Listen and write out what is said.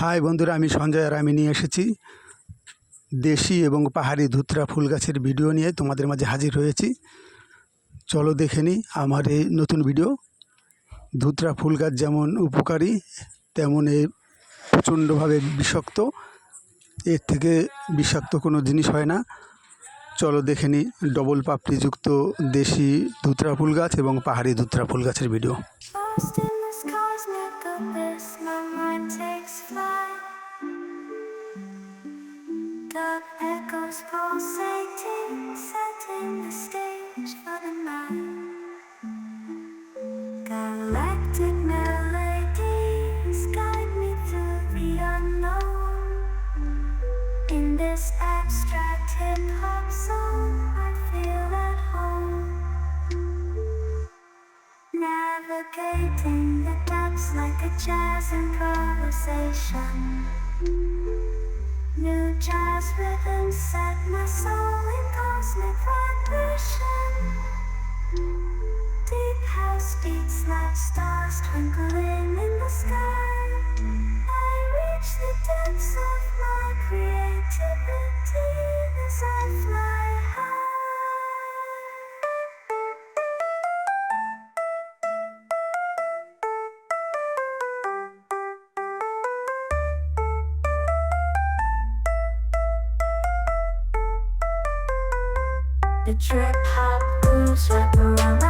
High বন্ধুরা, আমি সঞ্জয় আর আমি নিয়ে এসেছি দেশি এবং পাহাড়ি ধুতরা ফুল গাছের ভিডিও নিয়ে তোমাদের মাঝে হাজির হয়েছি। চলো দেখে নিই আমার এই নতুন ভিডিও। ধুতরা ফুল গাছ যেমন উপকারী, তেমন এ প্রচণ্ডভাবে বিষাক্ত। এর থেকে বিষাক্ত কোনো জিনিস হয় না। চলো দেখে নিই ডবল পাপড়িযুক্ত দেশি ধুতরা ফুল গাছ এবং পাহাড়ি ধুতরা ফুল গাছের video. Dark echoes pulsating, setting the stage for the night. Galactic melodies guide me through the unknown. In this abstract hip hop zone, I feel at home. Navigating the depths like a jazz improvisation. Jazz rhythms set my soul in cosmic vibration. Deep house beats like stars twinkling in the sky. I reach the depths of my creativity as I fly The trip hop grooves wrap around my